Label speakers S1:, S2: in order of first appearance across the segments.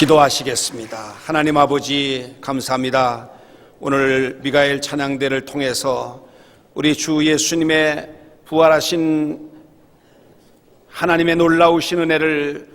S1: 기도하시겠습니다. 하나님 아버지 감사합니다. 오늘 미가엘 찬양대를 통해서 우리 주 예수님의 부활하신 하나님의 놀라우신 은혜를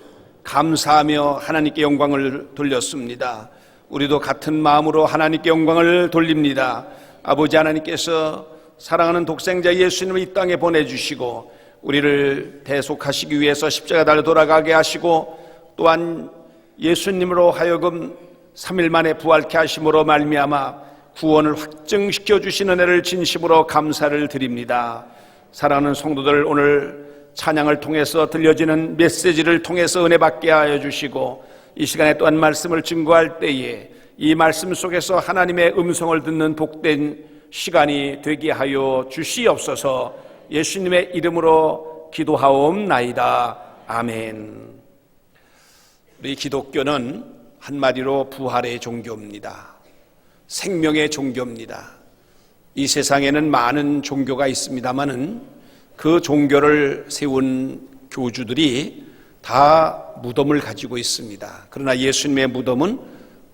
S1: 감사하며 하나님께 영광을 돌렸습니다. 우리도 같은 마음으로 하나님께 영광을 돌립니다. 아버지 하나님께서 사랑하는 독생자 예수님을 이 땅에 보내주시고 우리를 대속하시기 위해서 십자가 달려 돌아가게 하시고 또한 예수님으로 하여금 3일 만에 부활케 하심으로 말미암아 구원을 확증시켜 주시는 은혜를 진심으로 감사를 드립니다. 사랑하는 성도들 오늘 찬양을 통해서 들려지는 메시지를 통해서 은혜 받게 하여 주시고 이 시간에 또한 말씀을 증거할 때에 이 말씀 속에서 하나님의 음성을 듣는 복된 시간이 되게 하여 주시옵소서 예수님의 이름으로 기도하옵나이다. 아멘. 우리 기독교는 한마디로 부활의 종교입니다. 생명의 종교입니다. 이 세상에는 많은 종교가 있습니다만은 그 종교를 세운 교주들이 다 무덤을 가지고 있습니다. 그러나 예수님의 무덤은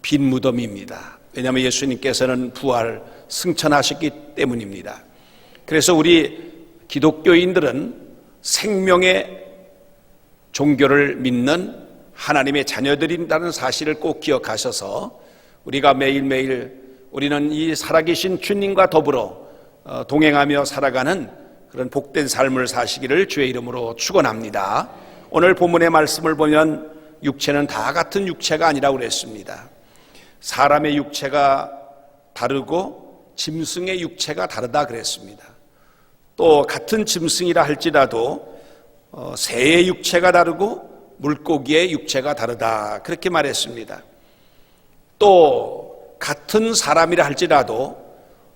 S1: 빈 무덤입니다. 왜냐하면 예수님께서는 부활 승천하셨기 때문입니다. 그래서 우리 기독교인들은 생명의 종교를 믿는 하나님의 자녀들인다는 사실을 꼭 기억하셔서 우리가 매일매일 우리는 이 살아계신 주님과 더불어 어, 동행하며 살아가는 그런 복된 삶을 사시기를 주의 이름으로 축원합니다. 오늘 본문의 말씀을 보면 육체는 다 같은 육체가 아니라고 그랬습니다. 사람의 육체가 다르고 짐승의 육체가 다르다 그랬습니다. 또 같은 짐승이라 할지라도 어, 새의 육체가 다르고 물고기의 육체가 다르다 그렇게 말했습니다. 또 같은 사람이라 할지라도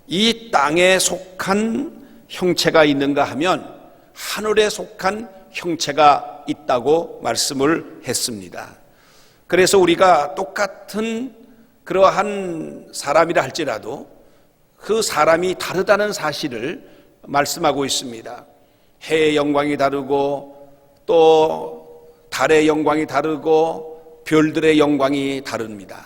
S1: 이 땅에 속한 형체가 있는가 하면 하늘에 속한 형체가 있다고 말씀을 했습니다. 그래서 우리가 똑같은 그러한 사람이라 할지라도 그 사람이 다르다는 사실을 말씀하고 있습니다. 해의 영광이 다르고 또 달의 영광이 다르고 별들의 영광이 다릅니다.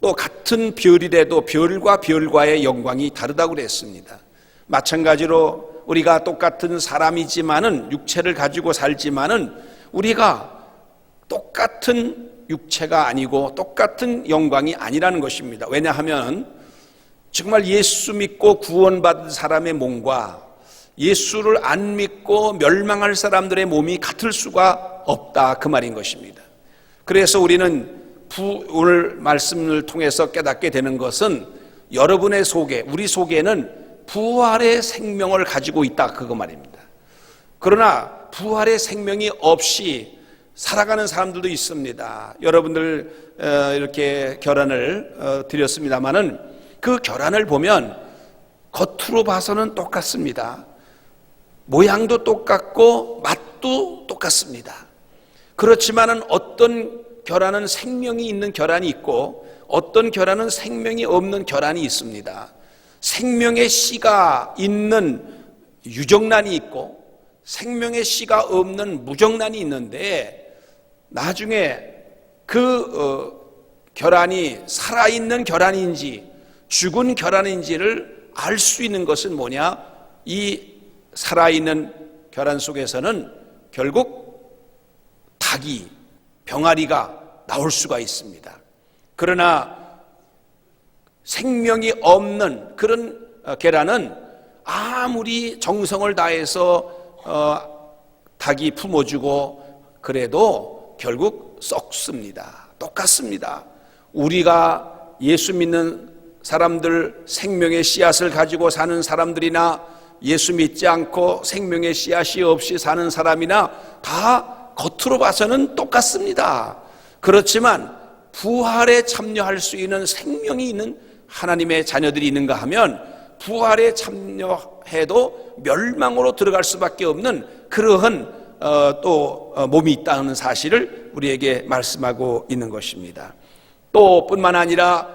S1: 또 같은 별이라도 별과 별과의 영광이 다르다고 그랬습니다. 마찬가지로 우리가 똑같은 사람이지만은 육체를 가지고 살지만은 우리가 똑같은 육체가 아니고 똑같은 영광이 아니라는 것입니다. 왜냐하면 정말 예수 믿고 구원받은 사람의 몸과 예수를 안 믿고 멸망할 사람들의 몸이 같을 수가 없다 그 말인 것입니다. 그래서 우리는 부, 오늘 말씀을 통해서 깨닫게 되는 것은 여러분의 속에 우리 속에는 부활의 생명을 가지고 있다 그거 말입니다. 그러나 부활의 생명이 없이 살아가는 사람들도 있습니다. 여러분들 어, 이렇게 결혼을 어, 드렸습니다마는 그 결혼을 보면 겉으로 봐서는 똑같습니다. 모양도 똑같고 맛도 똑같습니다. 그렇지만은 어떤 결혼은 생명이 있는 결혼이 있고 어떤 결혼은 생명이 없는 결혼이 있습니다. 생명의 씨가 있는 유정란이 있고 생명의 씨가 없는 무정란이 있는데 나중에 그 어, 결혼이 살아있는 결혼인지 죽은 결혼인지를 알 수 있는 것은 뭐냐? 이 살아있는 결혼 속에서는 결국 닭이 병아리가 나올 수가 있습니다. 그러나 생명이 없는 그런 어, 계란은 아무리 정성을 다해서 어, 닭이 품어주고 그래도 결국 썩습니다. 똑같습니다. 우리가 예수 믿는 사람들 생명의 씨앗을 가지고 사는 사람들이나 예수 믿지 않고 생명의 씨앗이 없이 사는 사람이나 다 겉으로 봐서는 똑같습니다. 그렇지만 부활에 참여할 수 있는 생명이 있는 하나님의 자녀들이 있는가 하면 부활에 참여해도 멸망으로 들어갈 수밖에 없는 그러한 어, 또 어, 몸이 있다는 사실을 우리에게 말씀하고 있는 것입니다. 또 뿐만 아니라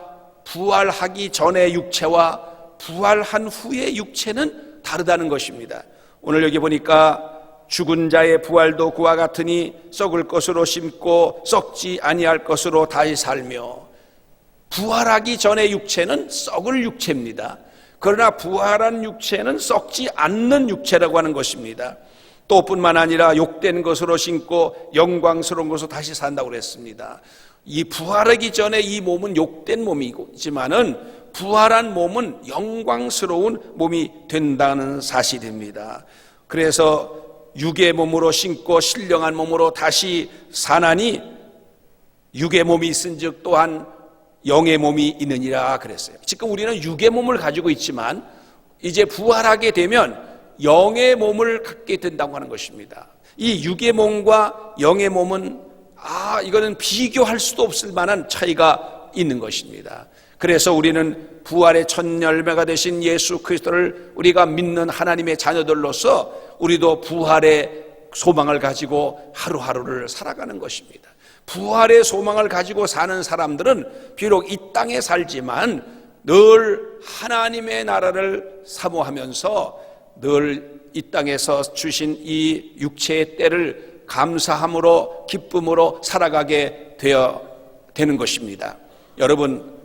S1: 부활하기 전의 육체와 부활한 후의 육체는 다르다는 것입니다. 오늘 여기 보니까 죽은 자의 부활도 그와 같으니 썩을 것으로 심고 썩지 아니할 것으로 다시 살며 부활하기 전에 육체는 썩을 육체입니다. 그러나 부활한 육체는 썩지 않는 육체라고 하는 것입니다. 또 뿐만 아니라 욕된 것으로 신고 영광스러운 것으로 다시 산다고 그랬습니다. 이 부활하기 전에 이 몸은 욕된 몸이지만은 부활한 몸은 영광스러운 몸이 된다는 사실입니다. 그래서 육의 몸으로 신고 신령한 몸으로 다시 사나니 육의 몸이 있은즉 또한 영의 몸이 있느니라 그랬어요. 지금 우리는 육의 몸을 가지고 있지만 이제 부활하게 되면 영의 몸을 갖게 된다고 하는 것입니다. 이 육의 몸과 영의 몸은 아 이거는 비교할 수도 없을 만한 차이가 있는 것입니다. 그래서 우리는 부활의 첫 열매가 되신 예수 그리스도를 우리가 믿는 하나님의 자녀들로서 우리도 부활의 소망을 가지고 하루하루를 살아가는 것입니다. 부활의 소망을 가지고 사는 사람들은 비록 이 땅에 살지만 늘 하나님의 나라를 사모하면서 늘 이 땅에서 주신 이 육체의 때를 감사함으로 기쁨으로 살아가게 되어 되는 것입니다. 여러분,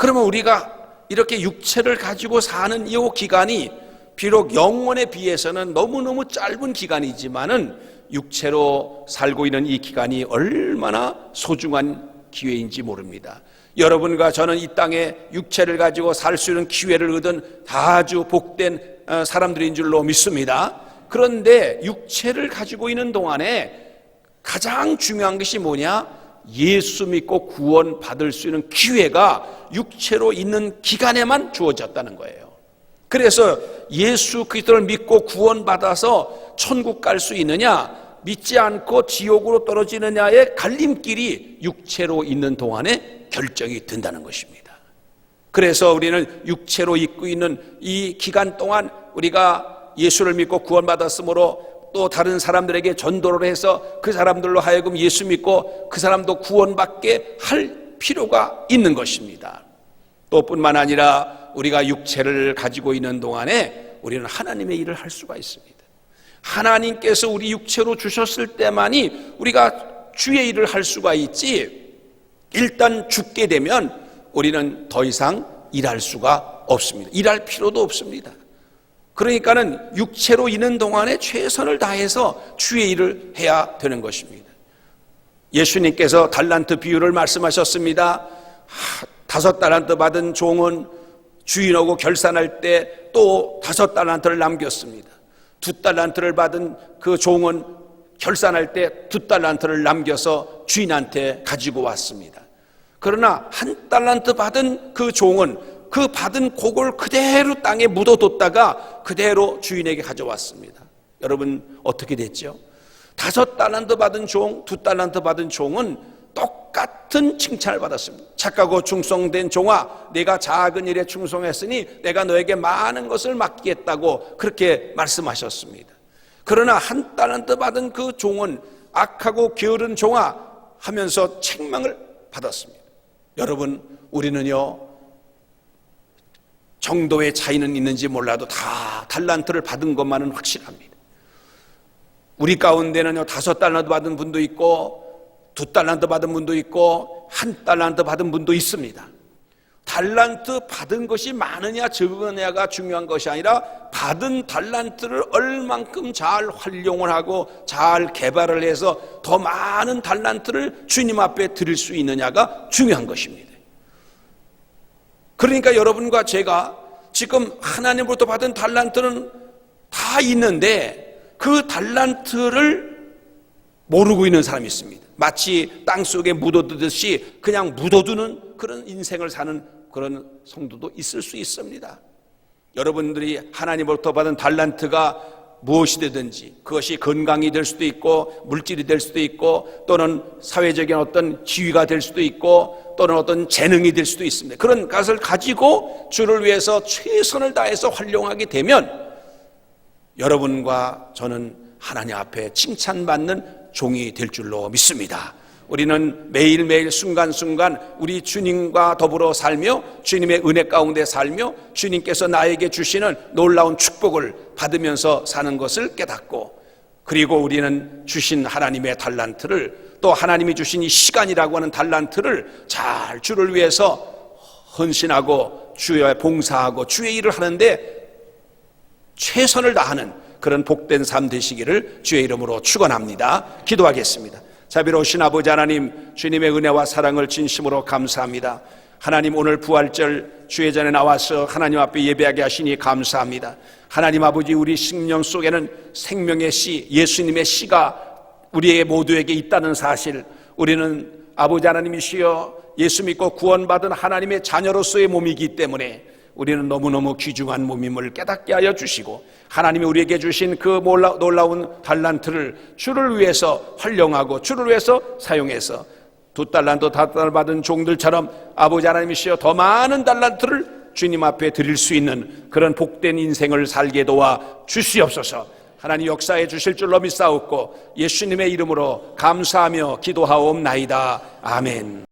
S1: 그러면 우리가 이렇게 육체를 가지고 사는 이 기간이 비록 영혼에 비해서는 너무너무 짧은 기간이지만은 육체로 살고 있는 이 기간이 얼마나 소중한 기회인지 모릅니다. 여러분과 저는 이 땅에 육체를 가지고 살 수 있는 기회를 얻은 아주 복된 어, 사람들인 줄로 믿습니다. 그런데 육체를 가지고 있는 동안에 가장 중요한 것이 뭐냐? 예수 믿고 구원 받을 수 있는 기회가 육체로 있는 기간에만 주어졌다는 거예요. 그래서 예수 그리스도를 믿고 구원 받아서 천국 갈 수 있느냐, 믿지 않고 지옥으로 떨어지느냐의 갈림길이 육체로 있는 동안에 결정이 된다는 것입니다. 그래서 우리는 육체로 입고 있는 이 기간 동안 우리가 예수를 믿고 구원받았으므로 또 다른 사람들에게 전도를 해서 그 사람들로 하여금 예수 믿고 그 사람도 구원받게 할 필요가 있는 것입니다. 또 뿐만 아니라 우리가 육체를 가지고 있는 동안에 우리는 하나님의 일을 할 수가 있습니다. 하나님께서 우리 육체로 주셨을 때만이 우리가 주의 일을 할 수가 있지 일단 죽게 되면 우리는 더 이상 일할 수가 없습니다. 일할 필요도 없습니다. 그러니까는 육체로 있는 동안에 최선을 다해서 주의 일을 해야 되는 것입니다. 예수님께서 달란트 비유를 말씀하셨습니다. 다섯 달란트 받은 종은 주인하고 결산할 때 또 다섯 달란트를 남겼습니다. 두 달란트를 받은 그 종은 결산할 때 두 달란트를 남겨서 주인한테 가지고 왔습니다. 그러나 한 달란트 받은 그 종은 그 받은 곡을 그대로 땅에 묻어뒀다가 그대로 주인에게 가져왔습니다. 여러분 어떻게 됐죠? 다섯 달란트 받은 종, 두 달란트 받은 종은 똑같은 칭찬을 받았습니다. 착하고 충성된 종아, 내가 작은 일에 충성했으니 내가 너에게 많은 것을 맡기겠다고 그렇게 말씀하셨습니다. 그러나 한 달란트 받은 그 종은 악하고 게으른 종아 하면서 책망을 받았습니다. 여러분, 우리는요, 정도의 차이는 있는지 몰라도 다 달란트를 받은 것만은 확실합니다. 우리 가운데는요, 다섯 달란트 받은 분도 있고, 두 달란트 받은 분도 있고, 한 달란트 받은 분도 있습니다. 달란트 받은 것이 많으냐 적으냐가 중요한 것이 아니라 받은 달란트를 얼만큼 잘 활용을 하고 잘 개발을 해서 더 많은 달란트를 주님 앞에 드릴 수 있느냐가 중요한 것입니다. 그러니까 여러분과 제가 지금 하나님으로부터 받은 달란트는 다 있는데 그 달란트를 모르고 있는 사람이 있습니다. 마치 땅 속에 묻어두듯이 그냥 묻어두는 그런 인생을 사는 그런 성도도 있을 수 있습니다. 여러분들이 하나님으로부터 받은 달란트가 무엇이 되든지 그것이 건강이 될 수도 있고 물질이 될 수도 있고 또는 사회적인 어떤 지위가 될 수도 있고 또는 어떤 재능이 될 수도 있습니다. 그런 것을 가지고 주를 위해서 최선을 다해서 활용하게 되면 여러분과 저는 하나님 앞에 칭찬받는 종이 될 줄로 믿습니다. 우리는 매일매일 순간순간 우리 주님과 더불어 살며 주님의 은혜 가운데 살며 주님께서 나에게 주시는 놀라운 축복을 받으면서 사는 것을 깨닫고 그리고 우리는 주신 하나님의 달란트를 또 하나님이 주신 이 시간이라고 하는 달란트를 잘 주를 위해서 헌신하고 주의 봉사하고 주의 일을 하는데 최선을 다하는 그런 복된 삶 되시기를 주의 이름으로 축원합니다. 기도하겠습니다. 자비로우신 아버지 하나님 주님의 은혜와 사랑을 진심으로 감사합니다. 하나님 오늘 부활절 주의 전에 나와서 하나님 앞에 예배하게 하시니 감사합니다. 하나님 아버지 우리 심령 속에는 생명의 씨 예수님의 씨가 우리의 모두에게 있다는 사실 우리는 아버지 하나님이시여 예수 믿고 구원받은 하나님의 자녀로서의 몸이기 때문에 우리는 너무너무 귀중한 몸임을 깨닫게 하여 주시고 하나님이 우리에게 주신 그 놀라운 달란트를 주를 위해서 활용하고 주를 위해서 사용해서 두 달란트 다달 받은 종들처럼 아버지 하나님이시여 더 많은 달란트를 주님 앞에 드릴 수 있는 그런 복된 인생을 살게 도와 주시옵소서. 하나님 역사해 주실 줄로 믿사옵고 예수님의 이름으로 감사하며 기도하옵나이다. 아멘